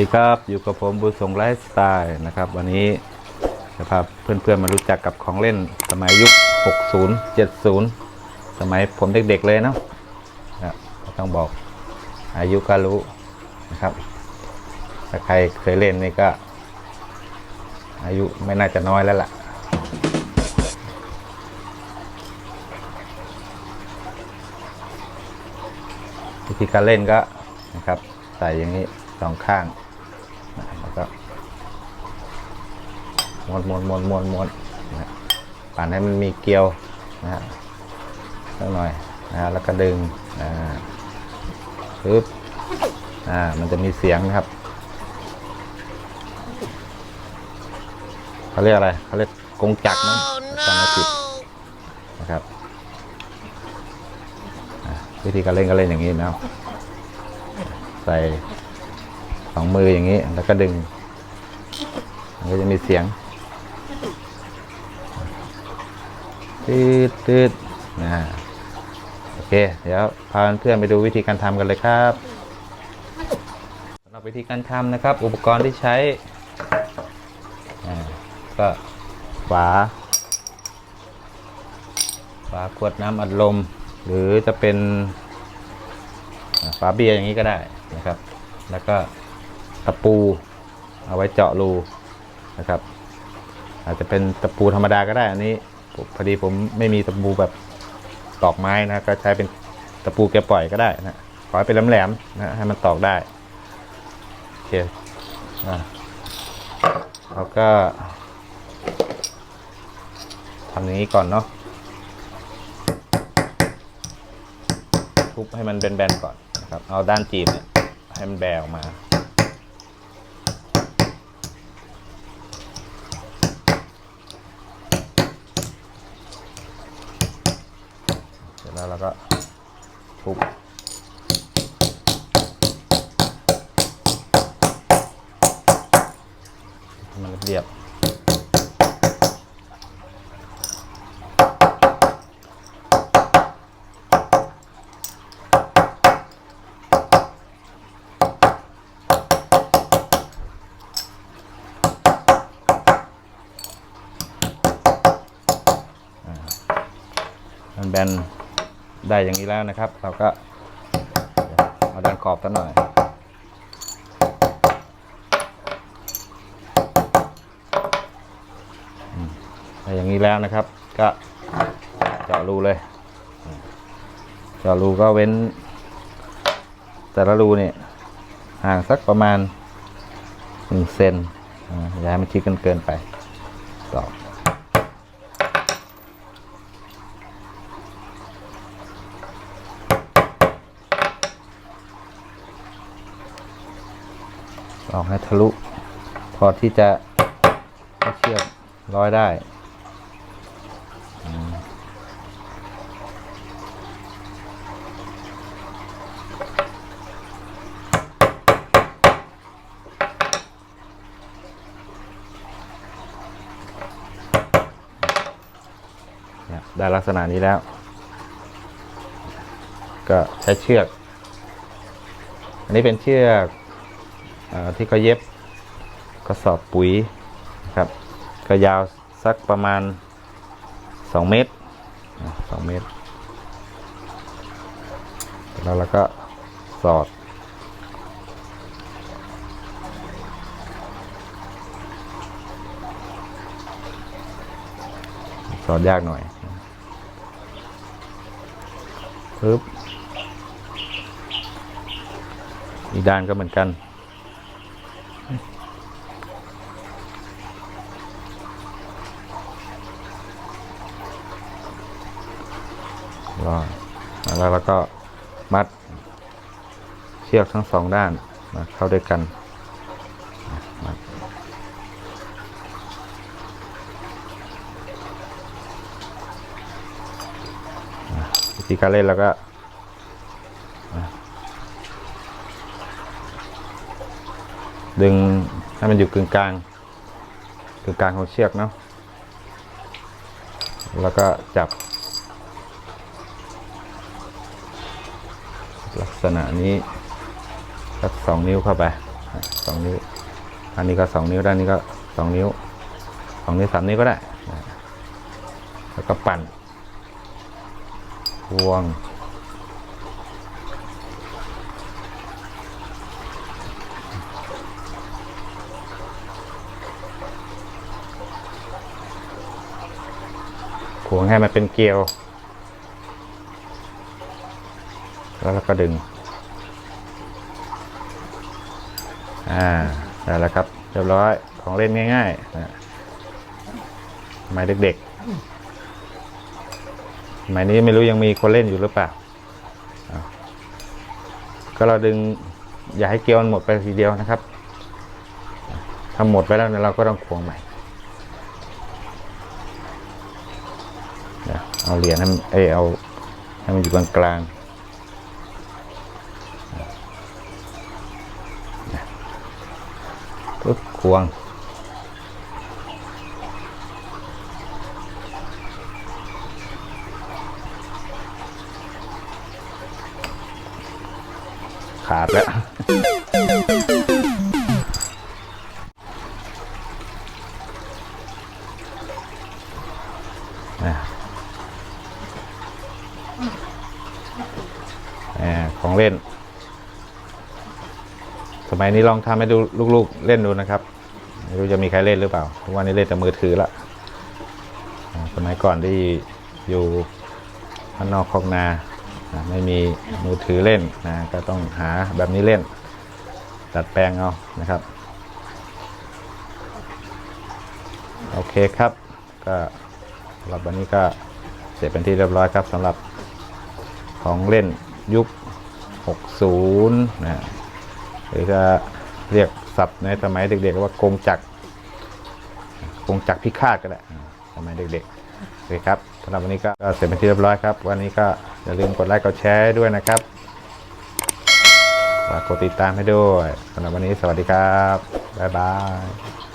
ดีครับ อยู่กับผมบุญสงไลฟ์สไตล์นะครับ วันนี้จะพาเพื่อนๆมารู้จักกับของเล่นสมัยยุค 60 70 สมัยผมเด็กๆเลยเนาะนะต้องบอกอายุก็รู้นะครับ ถ้าใครเคยเล่นนี่ก็ อายุไม่น่าจะน้อยแล้วล่ะวิธีการเล่นก็นะครับใส่อย่างนี้สองข้างนะแล้วก็ ม้วนม้วนม้วนม้วนม้วนนะปั่นให้มันมีเกลียวนะฮะสักหน่อยนะฮะแล้วก็ดึงอ่าปึ๊บอ่ามันจะมีเสียงนะครับเขาเรียกอะไรเขาเรียกกงจักรมั้งจำไม่ผิดนะครับอ่าวิธีการเล่นก็เล่นอย่างนี้นะครับใส่สองมืออย่างนี้แล้วก็ดึงมันก็จะมีเสียง ตืดตืดนะโอเค เดี๋ยวพาเพื่อนไปดูวิธีการทำกันเลยครับสำหรับวิธีการทำนะครับ อุปกรณ์ที่ใช้ก็ฝาฝาขวดน้ำอัดลม หรือจะเป็นฝาเบียร์อย่างนี้ก็ได้นะครับ แล้วก็ตะปูเอาไว้เจาะรูนะครับ อาจจะเป็นตะปูธรรมดาก็ได้อันนี้ พอดีผมไม่มีตะปูแบบตอกไม้นะก็ใช้เป็นตะปูแกปล่อยก็ได้นะขอให้เป็นแหลมๆนะให้มันตอกได้โอเคอ่าเราก็ทำอย่างนี้ก่อนเนาะทุบให้มันแบนๆก่อนนะครับเอาด้านจีบเนี่ยให้มันแบออกมา เสร็จ แล้วเราก็ทุบมันเรียบมันแบน ได้อย่างนี้แล้วนะครับ เราก็เอาด้านขอบสักหน่อยอืมได้อย่างนี้แล้วนะครับ ก็เจาะรูเลย เจาะรูก็เว้น แต่ละรูเนี่ยห่างสักประมาณหนึ่งเซนอ่าอย่าให้มันชิดกันเกินไปตอก ตอกให้ทะลุ พอที่จะให้เชือกร้อยได้ได้ลักษณะนี้แล้ว ก็ใช้เชือก อันนี้เป็นเชือก ที่เขาเย็บกระสอบปุ๋ยครับก็ยาวสักประมาณ 2 เมตรนะสองเมตร แล้วเราก็สอดสอดยากหน่อยปึ๊บอีกด้านก็เหมือนกัน รอแล้วเราก็มัดเชือกทั้งสองด้านมาเข้าด้วยกันมัดอะวิธีการเล่นเราก็ดึงให้มันอยู่กึ่งกลางกึ่งกลางของเชือกเนาะแล้วก็จับ ลักษ ณะนี้สักสองนิ้วเข้าไปสองนิ้วอันนี้ก็สองนิ้วด้านนี้ก็สองนิ้วสองนิ้วสามนิ้วก็ได้ แล้วก็ปั่นควงขวงให้มันเป็นเกลียว แล้วเราก็ดึง อ่าได้แล้วครับเรียบร้อยของเล่นง่ายๆนะสมัยเด็กๆสมัยนี้ไม่รู้ยังมีคนเล่นอยู่หรือเปล่า ก็เราดึงอย่าให้เกลียวมันหมดไปทีเดียวนะครับ ถ้าหมดไปแล้วเนี่ยเราก็ต้องควงใหม่เอาเหรียญให้มันเอเอาให้มันอยู่กลางกลางๆ ปึ๊บควง ขาดแล้วอ่ของเล่น สมัยนี้ลองทำให้ดูลูกๆเล่นดูนะครับไม่รู้จะมีใครเล่นหรือเปล่าทุกวันนี้เล่นแต่มือถือละสมัยก่อนที่อยู่ข้างนอกคอกนาอ่าไม่มีมือถือเล่นนะก็ต้องหาแบบนี้เล่นตัดแปลงเอานะครับ โอเคครับ ก็สำหรับวันนี้ก็เสร็จเป็นที่เรียบร้อยครับสำหรับของเล่นยุค 60 นะ หรือจะเรียกศัพท์ในสมัยเด็กๆว่ากงจักรกงจักรพิฆาตก็ได้สมัยเด็กๆโอเคครับสำหรับวันนี้ก็เสร็จเป็นที่เรียบร้อยครับ วันนี้ก็อย่าลืมกดไลค์กดแชร์ด้วยนะครับฝากกดติดตามให้ด้วยสำหรับวันนี้สวัสดีครับ บ๊ายบาย